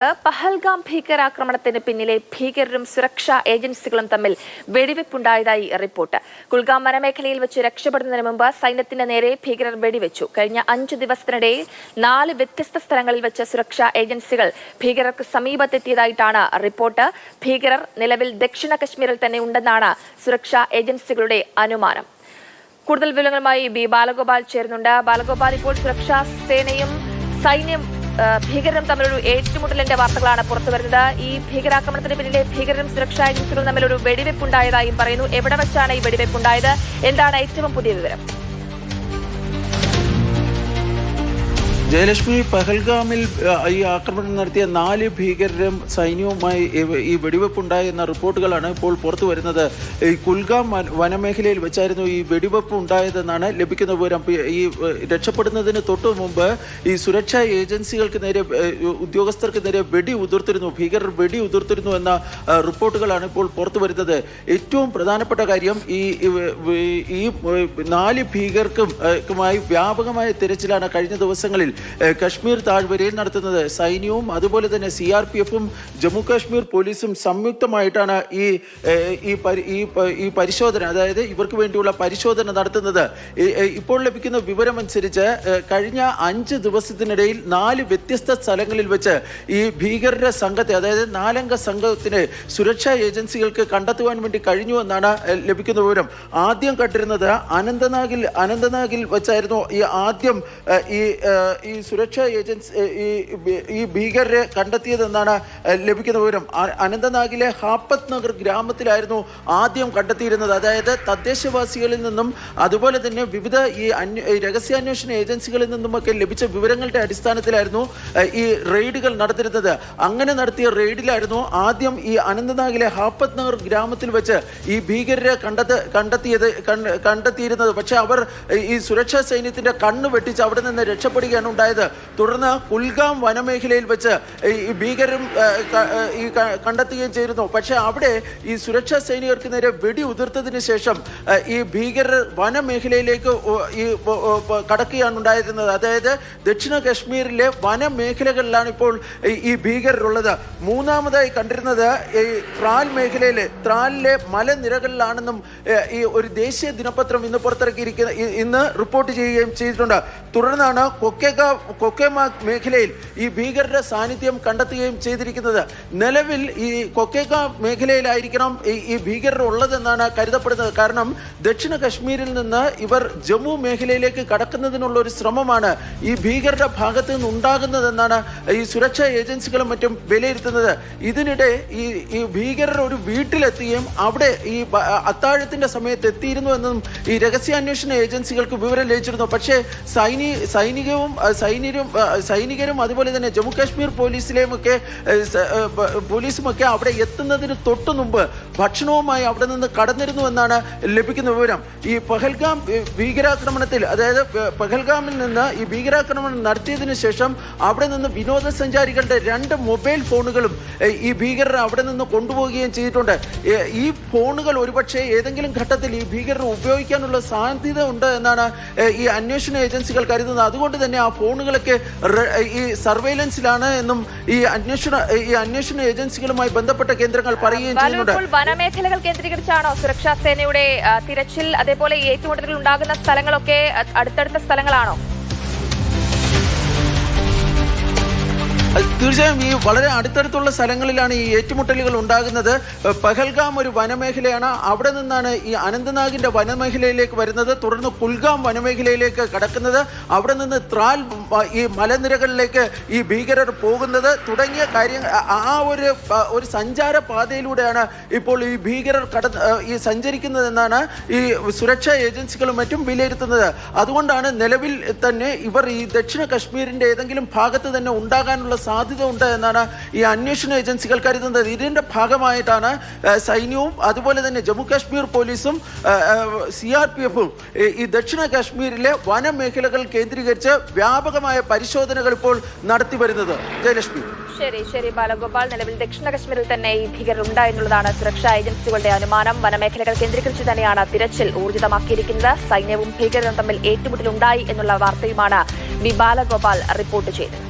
പഹൽഗാം ഭീകരാക്രമണത്തിന് പിന്നിലെ ഭീകരരും സുരക്ഷാ ഏജൻസികളും തമ്മിൽ വെടിവെപ്പുണ്ടായതായി റിപ്പോർട്ട്. കുൽഗാം വനമേഖലയിൽ വെച്ച് രക്ഷപ്പെടുന്നതിന് മുമ്പ് സൈന്യത്തിന്റെ നേരെ ഭീകരർ വെടിവെച്ചു. കഴിഞ്ഞ അഞ്ചു ദിവസത്തിനിടയിൽ നാല് വ്യത്യസ്ത സ്ഥലങ്ങളിൽ വെച്ച് സുരക്ഷാ ഏജൻസികൾ ഭീകരർക്ക് സമീപത്തെത്തിയതായിട്ടാണ് റിപ്പോർട്ട്. ഭീകരർ നിലവിൽ ദക്ഷിണ കശ്മീരിൽ തന്നെ ഉണ്ടെന്നാണ് സുരക്ഷാ ഏജൻസികളുടെ അനുമാനം. കൂടുതൽ വിവരങ്ങളുമായി ബി ബാലഗോപാൽ ചേരുന്നുണ്ട്. ബാലഗോപാൽ ഇപ്പോൾ സുരക്ഷാ സേനയും സൈന്യം ഭീകരരും തമ്മിലൊരു ഏറ്റുമുട്ടലിന്റെ വാർത്തകളാണ് പുറത്തുവരുന്നത് ഈ ഭീകരാക്രമണത്തിന് പിന്നിലെ ഭീകരരും സുരക്ഷാ ഏജൻസികളും തമ്മിലൊരു വെടിവെപ്പുണ്ടായതായും പറയുന്നു. എവിടെ വെച്ചാണ് ഈ വെടിവെപ്പുണ്ടായത്? എന്താണ് ഏറ്റവും പുതിയ വിവരം? ജയലക്ഷ്മി പഹൽഗാമിൽ ഈ ആക്രമണം നടത്തിയ നാല് ഭീകരരും സൈന്യവുമായി ഈ വെടിവെപ്പുണ്ടായി എന്ന റിപ്പോർട്ടുകളാണ് ഇപ്പോൾ പുറത്തു വരുന്നത്. ഈ കുൽഗാം വനമേഖലയിൽ വെച്ചായിരുന്നു ഈ വെടിവെപ്പ് ഉണ്ടായതെന്നാണ് ലഭിക്കുന്ന വിവരം. ഈ രക്ഷപ്പെടുന്നതിന് തൊട്ടു മുമ്പ് ഈ സുരക്ഷാ ഏജൻസികൾക്ക് നേരെ ഉദ്യോഗസ്ഥർക്ക് നേരെ വെടി ഉതിർത്തിരുന്നു. ഭീകരർ വെടി ഉതിർത്തിരുന്നു എന്ന റിപ്പോർട്ടുകളാണ് ഇപ്പോൾ പുറത്തു വരുന്നത്. ഏറ്റവും പ്രധാനപ്പെട്ട കാര്യം ഈ ഈ- നാല് ഭീകർക്കും വ്യാപകമായ തിരച്ചിലാണ് കഴിഞ്ഞ ദിവസങ്ങളിൽ കശ്മീർ താഴ്വരയിൽ നടത്തുന്നത് സൈന്യവും അതുപോലെ തന്നെ സി ആർ പി എഫും ജമ്മു കാശ്മീർ പോലീസും സംയുക്തമായിട്ടാണ് ഈ ഈ പരിശോധന അതായത് ഇവർക്ക് വേണ്ടിയുള്ള പരിശോധന നടത്തുന്നത്. ഇപ്പോൾ ലഭിക്കുന്ന വിവരമനുസരിച്ച് കഴിഞ്ഞ അഞ്ച് ദിവസത്തിനിടയിൽ നാല് വ്യത്യസ്ത സ്ഥലങ്ങളിൽ വെച്ച് ഈ ഭീകരരുടെ സംഘത്തെ അതായത് നാലംഗ സംഘത്തിന് സുരക്ഷാ ഏജൻസികൾക്ക് കണ്ടെത്തുവാൻ വേണ്ടി കഴിഞ്ഞു എന്നാണ് ലഭിക്കുന്ന വിവരം. ആദ്യം കണ്ടിരുന്നത് അനന്തനാഗിൽ അനന്തനാഗിൽ വെച്ചായിരുന്നു ഈ ആദ്യം ഈ ഈ സുരക്ഷാ ഏജൻസി ഈ ഈ ഭീകരരെ കണ്ടെത്തിയതെന്നാണ് ലഭിക്കുന്ന വിവരം. അനന്തനാഗിലെ ഹാപ്പത്ത് നഗർ ഗ്രാമത്തിലായിരുന്നു ആദ്യം കണ്ടെത്തിയിരുന്നത്. അതായത് തദ്ദേശവാസികളിൽ നിന്നും അതുപോലെ തന്നെ വിവിധ ഈ രഹസ്യാന്വേഷണ ഏജൻസികളിൽ നിന്നുമൊക്കെ ലഭിച്ച വിവരങ്ങളുടെ അടിസ്ഥാനത്തിലായിരുന്നു ഈ റെയ്ഡുകൾ നടത്തിയിരുന്നത്. അങ്ങനെ നടത്തിയ റെയ്ഡിലായിരുന്നു ആദ്യം ഈ അനന്തനാഗിലെ ഹാപ്പത്ത് നഗർ ഗ്രാമത്തിൽ വെച്ച് ഈ ഭീകരരെ കണ്ടെത്ത കണ്ടെത്തിയത് കണ്ട- കണ്ടെത്തിയിരുന്നത്. പക്ഷെ അവർ ഈ സുരക്ഷാ സൈന്യത്തിന്റെ കണ്ണ് വെട്ടിച്ച് അവിടെ നിന്ന് രക്ഷപ്പെടുകയാണ് ഉണ്ടായത്. തുടർന്ന് കുൽഗാം വനമേഖലയിൽ വെച്ച് ഈ- ഭീകരരും ഈ കണ്ടെത്തുകയും ചെയ്തിരുന്നു. പക്ഷെ അവിടെ ഈ സുരക്ഷാ സൈനികർക്ക് നേരെ വെടി ഉതിർത്തതിന് ശേഷം ഈ ഭീകരർ വനമേഖലയിലേക്ക് ഈ കടക്കുകയാണ് ഉണ്ടായിരുന്നത്. അതായത് ദക്ഷിണ കശ്മീരിലെ വനമേഖലകളിലാണ് ഇപ്പോൾ ഈ- ഭീകരരുള്ളത്. മൂന്നാമതായി കണ്ടിരുന്നത് ഈ ത്രാൽ മേഖലയിലെ ത്രാലിലെ മലനിരകളിലാണെന്നും ഈ ഒരു ദേശീയ ദിനപത്രം ഇന്ന് പുറത്തിറക്കിയിരിക്കുന്ന ഇന്ന് റിപ്പോർട്ട് ചെയ്യുകയും ചെയ്തിട്ടുണ്ട്. തുടർന്നാണ് കൊക്കേക കൊക്കേമ മേഖലയിൽ ഈ ഭീകരരുടെ സാന്നിധ്യം കണ്ടെത്തുകയും ചെയ്തിരിക്കുന്നത്. നിലവിൽ ഈ കൊക്കേക മേഖലയിലായിരിക്കണം ഈ ഭീകരർ ഉള്ളതെന്നാണ് കരുതപ്പെടുന്നത്. കാരണം ദക്ഷിണ കശ്മീരിൽ നിന്ന് ഇവർ ജമ്മു മേഖലയിലേക്ക് കടക്കുന്നതിനുള്ള ഒരു ശ്രമമാണ് ഈ ഭീകരരുടെ ഭാഗത്ത് നിന്ന് ഉണ്ടാകുന്നതെന്നാണ് ഈ സുരക്ഷാ ഏജൻസികളും മറ്റും വിലയിരുത്തുന്നത്. ഇതിനിടെ ഈ ഈ ഭീകരർ ഒരു വീട്ടിലെത്തുകയും അവിടെ ഈ അത്താഴത്തിന്റെ സമയത്ത് എത്തിയിരുന്നു എന്നും ഈ രഹസ്യാന്വേഷണ ഏജൻസികൾക്ക് വിവരം ലഭിച്ചിരുന്നു. പക്ഷേ സൈനി സൈനികവും സൈനികരും സൈനികരും അതുപോലെ തന്നെ ജമ്മു കാശ്മീർ പോലീസിലെയും ഒക്കെ അഹ് സ- അഹ് പ- പോലീസും ഒക്കെ അവിടെ എത്തുന്നതിന് തൊട്ടു മുമ്പ് ഭക്ഷണവുമായി അവിടെ നിന്ന് കടന്നിരുന്നു എന്നാണ് ലഭിക്കുന്ന വിവരം. ഈ പഹൽഗാം ഭീകരാക്രമണത്തിൽ അതായത് പഹൽഗാമിൽ നിന്ന് ഈ ഭീകരാക്രമണം നടത്തിയതിനു ശേഷം അവിടെ നിന്ന് വിനോദസഞ്ചാരികളുടെ രണ്ട് മൊബൈൽ ഫോണുകളും ഈ ഭീകരർ അവിടെ നിന്ന് കൊണ്ടുപോവുകയും ചെയ്തിട്ടുണ്ട്. ഈ ഫോണുകൾ ഒരുപക്ഷെ ഏതെങ്കിലും ഘട്ടത്തിൽ ഈ ഭീകരർ ഉപയോഗിക്കാനുള്ള സാധ്യത ഉണ്ട് എന്നാണ് ഈ അന്വേഷണ ഏജൻസികൾ കരുതുന്നത്. അതുകൊണ്ട് തന്നെ ആ ഫോണുകളൊക്കെ ഈ സർവൈലൻസിലാണ് എന്നും ഈ അന്വേഷണ ഈ അന്വേഷണ ഏജൻസികളുമായി ബന്ധപ്പെട്ട കേന്ദ്രങ്ങൾ പറയുകയും ചെയ്യുന്നുണ്ട്. വനമേഖലകൾ കേന്ദ്രീകരിച്ചാണോ സുരക്ഷാ സേനയുടെ തിരച്ചിൽ അതേപോലെ ഏറ്റുമുട്ടലുകൾ ഉണ്ടാകുന്ന സ്ഥലങ്ങളൊക്കെ അടുത്തടുത്ത സ്ഥലങ്ങളാണോ? തീർച്ചയായും ഈ വളരെ അടുത്തടുത്തുള്ള സ്ഥലങ്ങളിലാണ് ഈ ഏറ്റുമുട്ടലുകൾ ഉണ്ടാകുന്നത്. പഹൽഗാം ഒരു വനമേഖലയാണ്. അവിടെ നിന്നാണ് ഈ അനന്തനാഗിന്റെ വനമേഖലയിലേക്ക് വരുന്നത്. തുടർന്ന് കുൽഗാം വനമേഖലയിലേക്ക് കടക്കുന്നത്. അവിടെ നിന്ന് ത്രാൽ ഈ മലനിരകളിലേക്ക് ഈ ഭീകരർ പോകുന്നത്. തുടങ്ങിയ കാര്യങ്ങൾ ആ- ഒരു ഒരു സഞ്ചാര പാതയിലൂടെയാണ് ഇപ്പോൾ ഈ ഭീകരർ കട ഈ സഞ്ചരിക്കുന്നതെന്നാണ് ഈ സുരക്ഷാ ഏജൻസികളും മറ്റും വിലയിരുത്തുന്നത്. അതുകൊണ്ടാണ് നിലവിൽ തന്നെ ഇവർ ഈ ദക്ഷിണ കശ്മീരിന്റെ ഏതെങ്കിലും ഭാഗത്ത് തന്നെ ഉണ്ടാകാനുള്ള സാധ്യത ഉണ്ട് എന്നാണ് ഈ അന്വേഷണ ഏജൻസികൾ കരുതുന്നത്. ഇതിന്റെ ഭാഗമായിട്ടാണ് സൈന്യവും അതുപോലെ തന്നെ ജമ്മു കാശ്മീർ പോലീസും സി ആർ പി എഫും ഈ ദക്ഷിണ കാശ്മീരിലെ വനമേഖലകൾ കേന്ദ്രീകരിച്ച് വ്യാപകമായ പരിശോധനകൾ ഇപ്പോൾ നടത്തി വരുന്നത്. ജയലക്ഷ്മി. ശരി ശരി ബാലഗോപാൽ. നിലവിൽ ദക്ഷിണ കാശ്മീരിൽ തന്നെ ഈ ഭീകരർ ഉണ്ടായെന്നുള്ളതാണ് സുരക്ഷാ ഏജൻസികളുടെ അനുമാനം. വനമേഖലകൾ കേന്ദ്രീകരിച്ച് തന്നെയാണ് തിരച്ചിൽ ഊർജിതമാക്കിയിരിക്കുന്നത്. സൈന്യവും ഭീകരരും തമ്മിൽ ഏറ്റുമുട്ടലുണ്ടായി എന്നുള്ള വാർത്തയുമാണ് വി ബാലഗോപാൽ റിപ്പോർട്ട് ചെയ്തത്.